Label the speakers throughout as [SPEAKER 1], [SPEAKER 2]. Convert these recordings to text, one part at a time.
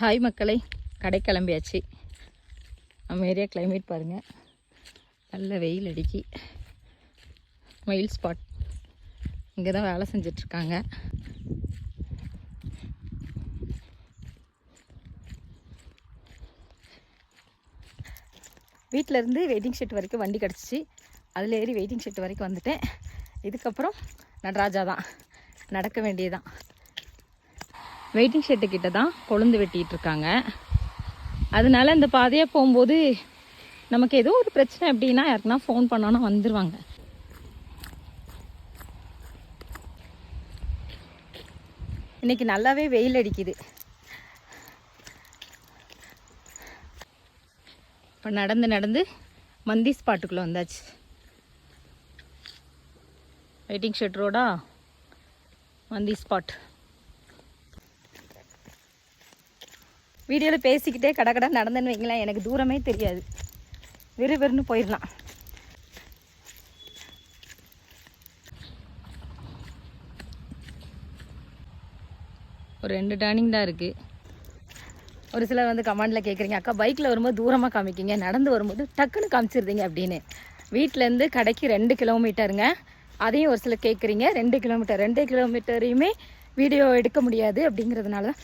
[SPEAKER 1] Hi மக்களை கடை கிளம்பியாச்சு. நம்ம ஏரியா கிளைமேட் பாருங்கள் நல்ல வெயில் அடிக்கி. மயில் ஸ்பாட் இங்கே தான் வேலை செஞ்சிட்ருக்காங்க. வீட்டிலேருந்து வெயிட்டிங் ஷெட் வரைக்கும் வண்டி கிடச்சிச்சு. அதில் ஏறி வெயிட்டிங் ஷெட் வரைக்கும் வந்துட்டேன். இதுக்கப்புறம் நடராஜா தான் நடக்க வேண்டியதான் வெயிட்டிங் ஷெட்டு கிட்ட தான் கொழுந்து வெட்டிட்டு இருக்காங்க. அதனால இந்த பாதையாக போகும்போது நமக்கு ஏதோ ஒரு பிரச்சனை அப்படின்னா யாருக்குன்னா ஃபோன் பண்ணோன்னா வந்துடுவாங்க இன்னைக்கு நல்லாவே வெயில் அடிக்குது. இப்போ நடந்து நடந்து மந்தி ஸ்பாட்டுக்குள்ளே வந்தாச்சு. வெயிட்டிங் ஷெட் ரோடா மந்தி ஸ்பாட் வீடியோவில் பேசிக்கிட்டே கடை கடை நடந்துன்னு வைங்களேன் எனக்கு தூரமே தெரியாது. வெறு வெறுன்னு போயிடலாம். ஒரு ரெண்டு டேர்னிங் தான் இருக்குது ஒரு சிலர் வந்து கமெண்டில் கேட்குறீங்க அக்கா பைக்கில் வரும்போது தூரமாக காமிக்கிங்க நடந்து வரும்போது டக்குன்னு காமிச்சிருந்தீங்க அப்படின்னு. வீட்டிலேருந்து கடைக்கு ரெண்டு கிலோமீட்டருங்க அதையும் ஒரு சிலர் கேட்குறீங்க ரெண்டு கிலோமீட்டர் ரெண்டு கிலோமீட்டரையுமே வீடியோ எடுக்க முடியாது அப்படிங்கிறதுனால தான்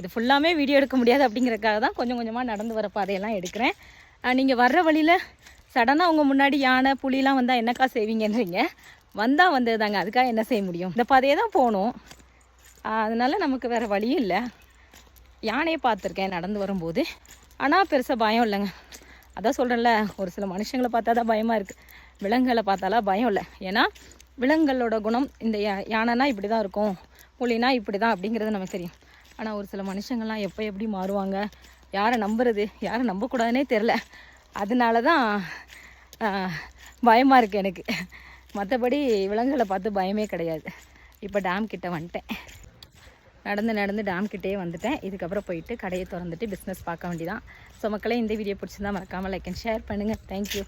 [SPEAKER 1] இது ஃபுல்லாமே வீடியோ எடுக்க முடியாது அப்படிங்கிறதுக்காக தான் கொஞ்சம் கொஞ்சமாக நடந்து வர பாதையெல்லாம் எடுக்கிறேன். நீங்கள் வர்ற வழியில் சடனாக உங்கள் முன்னாடி யானை புலிலாம் வந்தால் என்னக்கா செய்வீங்கன்றீங்க? வந்தால் வந்தது தாங்க அதுக்காக என்ன செய்ய முடியும்? இந்த பாதையை தான் போகணும். அதனால் நமக்கு வேறு வழியும் இல்லை. யானையை பார்த்துருக்கேன் நடந்து வரும்போது. ஆனால் பெருசாக பயம் இல்லைங்க. அதான் சொல்கிறேன்ல ஒரு சில மனுஷங்களை பார்த்தா தான் பயமாக இருக்குது விலங்குகளை பார்த்தாலாம் பயம் இல்லை. ஏன்னா விலங்குகளோட குணம் இந்த யா- யானைனா இப்படி தான் இருக்கும். புலினா இப்படி தான் அப்படிங்கிறது நமக்கு தெரியும். ஆனால் ஒரு சில மனுஷங்கள்லாம் எப்போ எப்படி மாறுவாங்க? யாரை நம்புறது? யாரை நம்பக்கூடாதுன்னே தெரில அதனால தான் பயமாக இருக்குது எனக்கு. மற்றபடி விலங்குகளை பார்த்து பயமே கிடையாது. இப்போ டேம் கிட்டே வந்துட்டேன். நடந்து நடந்து டேம் கிட்டே வந்துட்டேன். இதுக்கப்புறம் போயிட்டு கடையை திறந்துட்டு பிஸ்னஸ் பார்க்க வேண்டியதான் ஸோ மக்களே இந்த வீடியோ பிடிச்சிருந்தா மறக்காமல் லைக் அண்ட் ஷேர் பண்ணுங்கள் தேங்க்யூ